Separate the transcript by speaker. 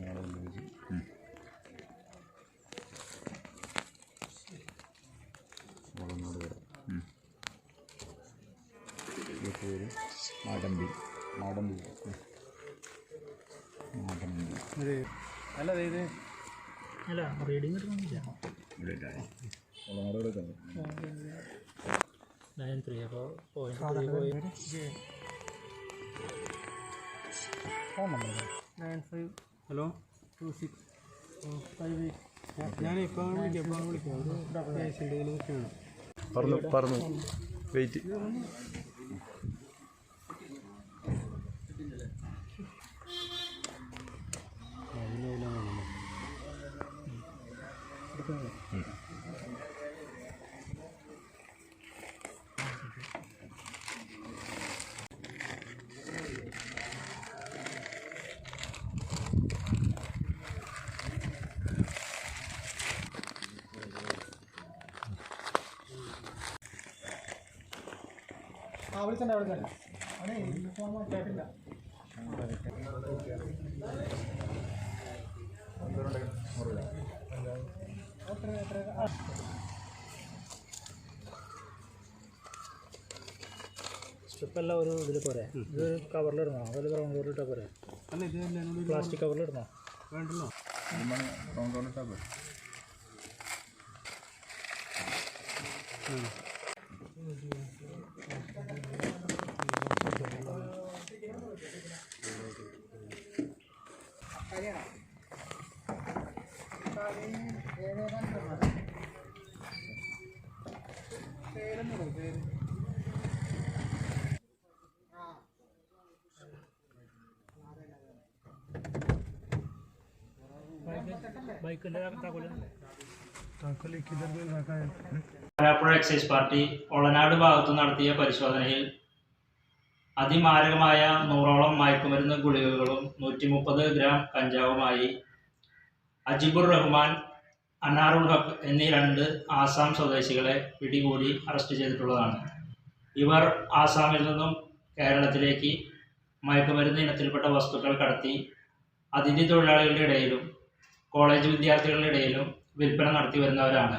Speaker 1: മുളനാട് ഉപയോഗിച്ച് മുളനാട് വരെ പേര് മാടമ്പി മാടമ്പി മാടമ്പി
Speaker 2: അല്ല ഇത്
Speaker 3: അല്ല റീഡിങ് നയൻ ത്രീ അപ്പോൾ പോയിന്റ് പോയി
Speaker 2: nine five hello two six. Five eight ഇപ്പോൾ വിളിക്കാം വിളിക്കാം. ഒരു പേഷ്യന്റ് നിൽക്കുകയാണ്
Speaker 1: പറന്നു പറന്നു വെയിറ്റ്
Speaker 2: ആ വിളിച്ചണ്ട വിളിച്ചണ്ട അവനെ യൂണിഫോം കേട്ടില്ല.
Speaker 3: സ്ട്രിപ്പെല്ലാം ഒരു ഇതിൽ പോരെ. ഇത് കവറിലിടണോ? അതിൽ ബ്രൗൺ കവറിൽ ഇട്ടാൽ പോരെ?
Speaker 2: അല്ല ഇത്
Speaker 3: പ്ലാസ്റ്റിക് കവറിലിടണോ?
Speaker 2: വേണ്ടല്ലോ.
Speaker 1: ബ്രൗൺ ഇട്ടാൽ പോരെ.
Speaker 4: വരാപ്പുഴ എക്സൈസ് പാർട്ടി ഒളനാട് ഭാഗത്ത് നടത്തിയ പരിശോധനയിൽ അതിമാരകമായ നൂറോളം മയക്കുമരുന്ന് ഗുളികകളും നൂറ്റി മുപ്പത് ഗ്രാം കഞ്ചാവുമായി അജിബുർ റഹ്മാൻ അനാറുൽ ഹക്ക് എന്നീ രണ്ട് ആസാം സ്വദേശികളെ പിടികൂടി അറസ്റ്റ് ചെയ്തിട്ടുള്ളതാണ്. ഇവർ ആസാമിൽ നിന്നും കേരളത്തിലേക്ക് മയക്കുമരുന്ന് ഇനത്തിൽപ്പെട്ട വസ്തുക്കൾ കടത്തി അതിഥി തൊഴിലാളികളുടെ ഇടയിലും കോളേജ് വിദ്യാർത്ഥികളുടെ ഇടയിലും വിൽപ്പന നടത്തി വരുന്നവരാണ്.